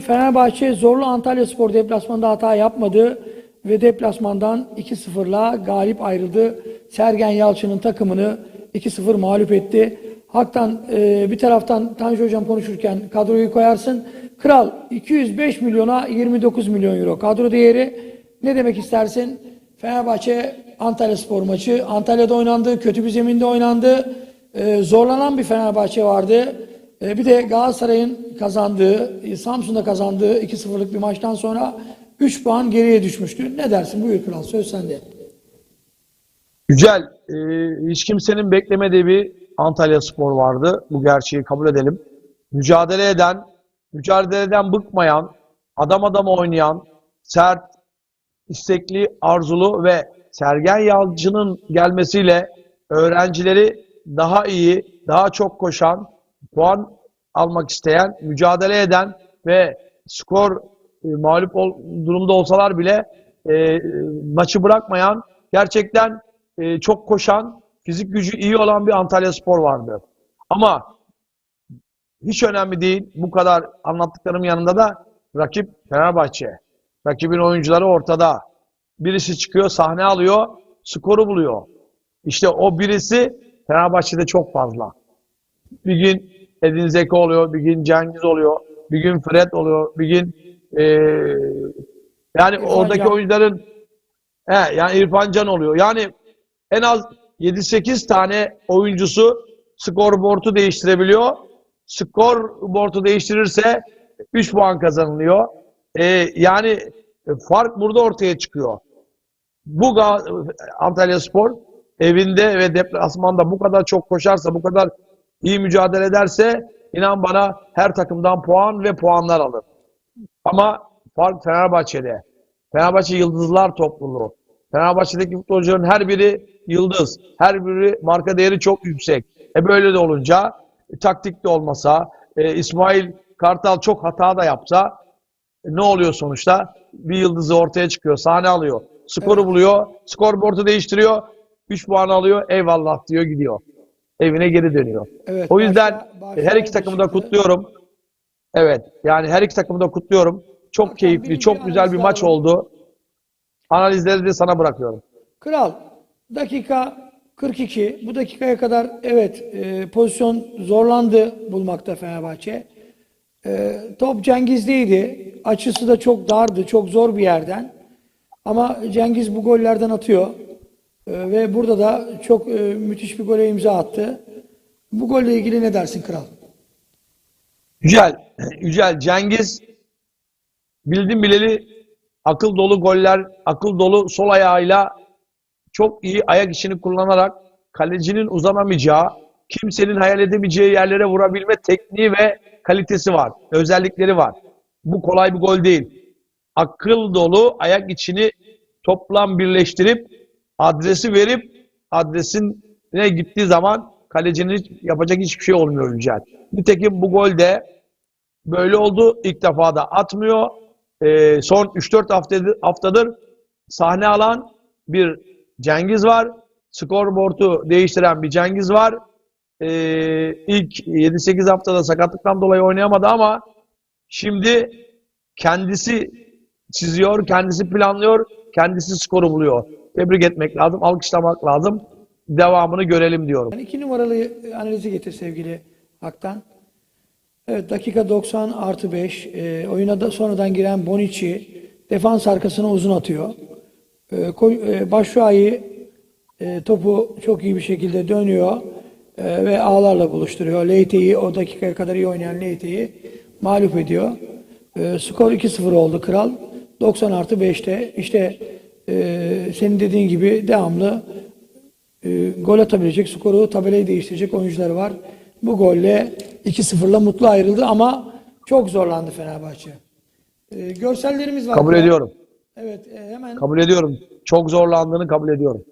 Fenerbahçe zorlu Antalya Spor deplasmanda hata yapmadı ve deplasmandan 2-0'la galip ayrıldı. Sergen Yalçın'ın takımını 2-0 mağlup etti. Haktan e, bir taraftan Tanju Hocam konuşurken kadroyu koyarsın. Kral 205 milyona 29 milyon euro kadro değeri. Ne demek istersin? Fenerbahçe Antalya Spor maçı. Antalya'da oynandı, kötü bir zeminde oynandı. E, zorlanan bir Fenerbahçe vardı. E, bir de Galatasaray'ın kazandığı, Samsun'da kazandığı 2-0'lık bir maçtan sonra 3 puan geriye düşmüştü. Ne dersin? Buyur Kral, söz sende. Güzel. Ee, hiç kimsenin beklemediği bir Antalya Spor vardı. Bu gerçeği kabul edelim. Mücadele eden, mücadeleden bıkmayan, adam adama oynayan, sert, istekli, arzulu ve Sergen Yalçın'ın gelmesiyle öğrencileri daha iyi, daha çok koşan, puan almak isteyen, mücadele eden ve skor e, mağlup ol, durumda olsalar bile e, maçı bırakmayan, gerçekten e, çok koşan, fizik gücü iyi olan bir Antalya Spor vardı. Ama hiç önemli değil. Bu kadar anlattıklarım yanında da rakip Fenerbahçe. Rakibin oyuncuları ortada. Birisi çıkıyor, sahne alıyor, skoru buluyor. İşte o birisi Fenerbahçe'de çok fazla. Bir gün Edin Zeki oluyor, bir gün Cengiz oluyor, bir gün Fred oluyor, bir gün eee, yani İrfan oradaki Can. oyuncuların he, yani İrfan Can oluyor. Yani en az 7-8 tane oyuncusu skorboardu değiştirebiliyor. Skorboardu değiştirirse 3 puan kazanılıyor. Ee, yani fark burada ortaya çıkıyor. Bu Antalya Spor evinde ve deplasmanda bu kadar çok koşarsa, bu kadar iyi mücadele ederse inan bana her takımdan puan ve puanlar alır. Ama fark Fenerbahçe'de. Fenerbahçe yıldızlar topluluğu. Fenerbahçe'deki futbolcuların her biri yıldız. Her biri marka değeri çok yüksek. E böyle de olunca e, taktik de olmasa, e, İsmail Kartal çok hata da yapsa e, ne oluyor sonuçta? Bir yıldızı ortaya çıkıyor, sahne alıyor. Skoru Evet. buluyor, skorboardu değiştiriyor, 3 puan alıyor, eyvallah diyor gidiyor. Evine geri dönüyor. Evet, o yüzden başta- başta her iki takımı da kutluyorum. Evet, yani her iki takımı da kutluyorum. Çok Hakan, keyifli, çok güzel bir maç alalım. oldu. Analizleri de sana bırakıyorum. Kral, dakika 42. Bu dakikaya kadar evet e, pozisyon zorlandı bulmakta Fenerbahçe. E, top Cengiz'deydi. Açısı da çok dardı, çok zor bir yerden. Ama Cengiz bu gollerden atıyor. E, ve burada da çok e, müthiş bir gole imza attı. Bu golle ilgili ne dersin Kral? Yücel, Yücel, Cengiz bildim bileli akıl dolu goller, akıl dolu sol ayağıyla çok iyi ayak içini kullanarak kalecinin uzanamayacağı, kimsenin hayal edemeyeceği yerlere vurabilme tekniği ve kalitesi var. Özellikleri var. Bu kolay bir gol değil. Akıl dolu ayak içini toplam birleştirip adresi verip adresine gittiği zaman kalecinin hiç- yapacak hiçbir şey olmuyor Yücel. Nitekim bu gol de böyle oldu. İlk defa da atmıyor. Ee, son 3-4 haftadır, haftadır sahne alan bir Cengiz var. Skorboardu değiştiren bir Cengiz var. Ee, ilk 7-8 haftada sakatlıktan dolayı oynayamadı ama şimdi kendisi çiziyor, kendisi planlıyor, kendisi skoru buluyor. Tebrik etmek lazım, alkışlamak lazım. Devamını görelim diyorum. Yani iki numaralı analizi getir sevgili Haktan. Evet dakika 90 artı 5. E, oyuna da sonradan giren Bonici defans arkasına uzun atıyor. E, koy, e, Başşuay'ı e, topu çok iyi bir şekilde dönüyor e, ve ağlarla buluşturuyor. Leyte'yi o dakikaya kadar iyi oynayan Leyte'yi mağlup ediyor. E, skor 2-0 oldu Kral. 90 artı 5'te işte e, senin dediğin gibi devamlı e, gol atabilecek, skoru tabelayı değiştirecek oyuncuları var. Bu golle 2-0'la mutlu ayrıldı ama çok zorlandı Fenerbahçe. E, görsellerimiz var. Kabul ediyorum. Evet, e, hemen Kabul ediyorum. Çok zorlandığını kabul ediyorum.